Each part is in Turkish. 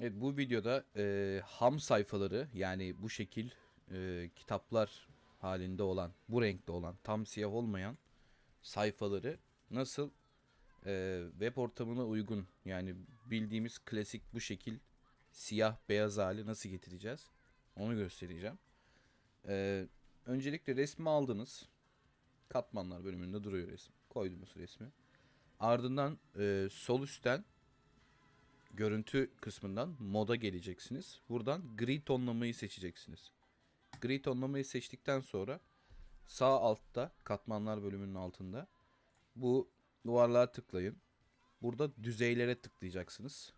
Evet bu videoda e, ham sayfaları yani bu şekil e, kitaplar halinde olan, bu renkte olan, tam siyah olmayan sayfaları nasıl e, web ortamına uygun yani bildiğimiz klasik bu şekil siyah beyaz hali nasıl getireceğiz onu göstereceğim. E, öncelikle resmi aldınız. Katmanlar bölümünde duruyor resim. Koydunuz resmi. Ardından e, sol üstten görüntü kısmından moda geleceksiniz. Buradan gri tonlamayı seçeceksiniz. Gri tonlamayı seçtikten sonra sağ altta katmanlar bölümünün altında bu duvarlığa tıklayın. Burada düzeylere tıklayacaksınız.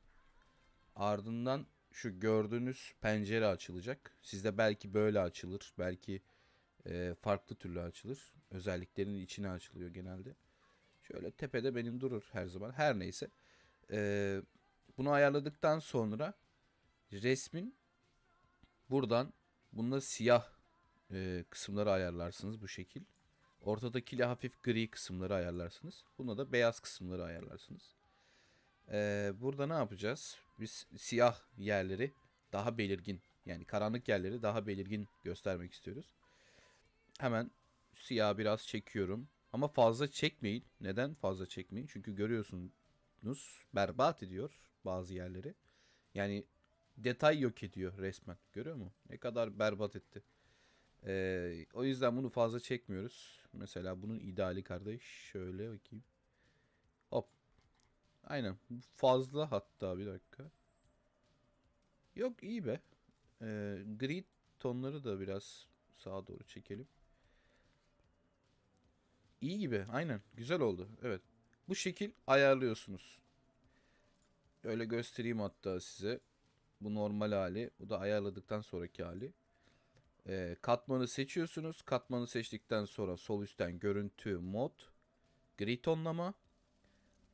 Ardından şu gördüğünüz pencere açılacak. Sizde belki böyle açılır. Belki e, farklı türlü açılır. Özelliklerinin içine açılıyor genelde. Şöyle tepede benim durur her zaman. Her neyse. E, bunu ayarladıktan sonra resmin buradan bunda siyah e, kısımları ayarlarsınız bu şekil. Ortadakiyle hafif gri kısımları ayarlarsınız. Buna da beyaz kısımları ayarlarsınız. E, burada ne yapacağız? Biz siyah yerleri daha belirgin yani karanlık yerleri daha belirgin göstermek istiyoruz. Hemen siyah biraz çekiyorum. Ama fazla çekmeyin. Neden fazla çekmeyin? Çünkü görüyorsunuz berbat ediyor bazı yerleri. Yani detay yok ediyor resmen. Görüyor mu? Ne kadar berbat etti. Ee, o yüzden bunu fazla çekmiyoruz. Mesela bunun ideali kardeş. Şöyle bakayım. Hop. Aynen. Fazla hatta bir dakika. Yok iyi be. Ee, gri tonları da biraz sağa doğru çekelim. İyi gibi. Aynen. Güzel oldu. Evet. Bu şekil ayarlıyorsunuz. Öyle göstereyim hatta size. Bu normal hali. Bu da ayarladıktan sonraki hali. Ee, katmanı seçiyorsunuz. Katmanı seçtikten sonra sol üstten görüntü mod. Gri tonlama.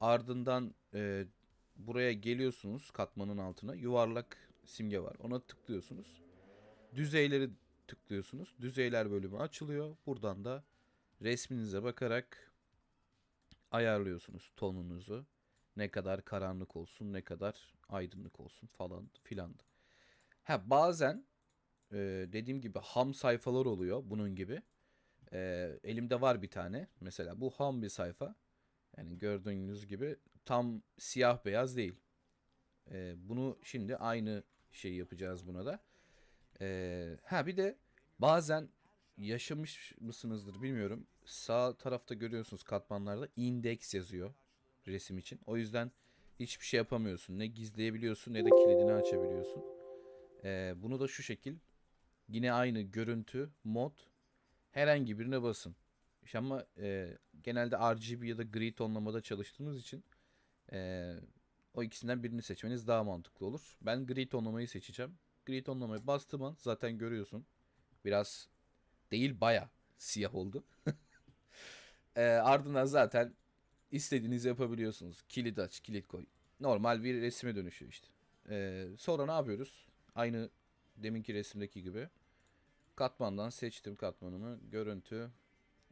Ardından e, buraya geliyorsunuz katmanın altına. Yuvarlak simge var. Ona tıklıyorsunuz. Düzeyleri tıklıyorsunuz. Düzeyler bölümü açılıyor. Buradan da resminize bakarak ayarlıyorsunuz tonunuzu. Ne kadar karanlık olsun, ne kadar aydınlık olsun falan filan. Ha bazen e, dediğim gibi ham sayfalar oluyor bunun gibi. E, elimde var bir tane. Mesela bu ham bir sayfa. Yani gördüğünüz gibi tam siyah beyaz değil. E, bunu şimdi aynı şeyi yapacağız buna da. E, ha bir de bazen yaşamış mısınızdır bilmiyorum. Sağ tarafta görüyorsunuz katmanlarda index yazıyor resim için. O yüzden hiçbir şey yapamıyorsun. Ne gizleyebiliyorsun ne de kilidini açabiliyorsun. Ee, bunu da şu şekil. Yine aynı görüntü, mod. Herhangi birine basın. İşte ama e, genelde RGB ya da gri tonlamada çalıştığımız için e, o ikisinden birini seçmeniz daha mantıklı olur. Ben gri tonlamayı seçeceğim. Gri tonlamayı bastığım an zaten görüyorsun. Biraz değil baya siyah oldu. e, ardından zaten istediğinizi yapabiliyorsunuz. Kilit aç, kilit koy. Normal bir resime dönüşüyor işte. E, sonra ne yapıyoruz? Aynı deminki resimdeki gibi. Katmandan seçtim katmanımı. Görüntü.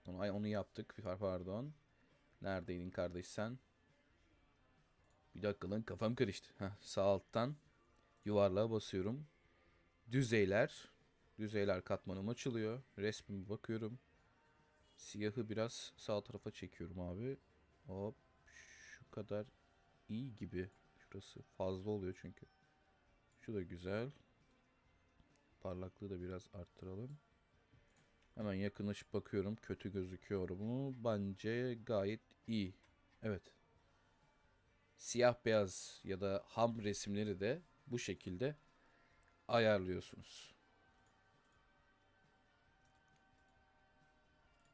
Onu, onu yaptık. Pardon. Neredeydin kardeş sen? Bir dakika lan kafam karıştı. Heh, sağ alttan yuvarlığa basıyorum. Düzeyler. Düzeyler katmanım açılıyor. Resmime bakıyorum. Siyahı biraz sağ tarafa çekiyorum abi. Hop. Şu kadar iyi gibi. Şurası fazla oluyor çünkü. Şu da güzel. Parlaklığı da biraz arttıralım. Hemen yakınlaşıp bakıyorum. Kötü gözüküyor mu? Bence gayet iyi. Evet. Siyah beyaz ya da ham resimleri de bu şekilde ayarlıyorsunuz.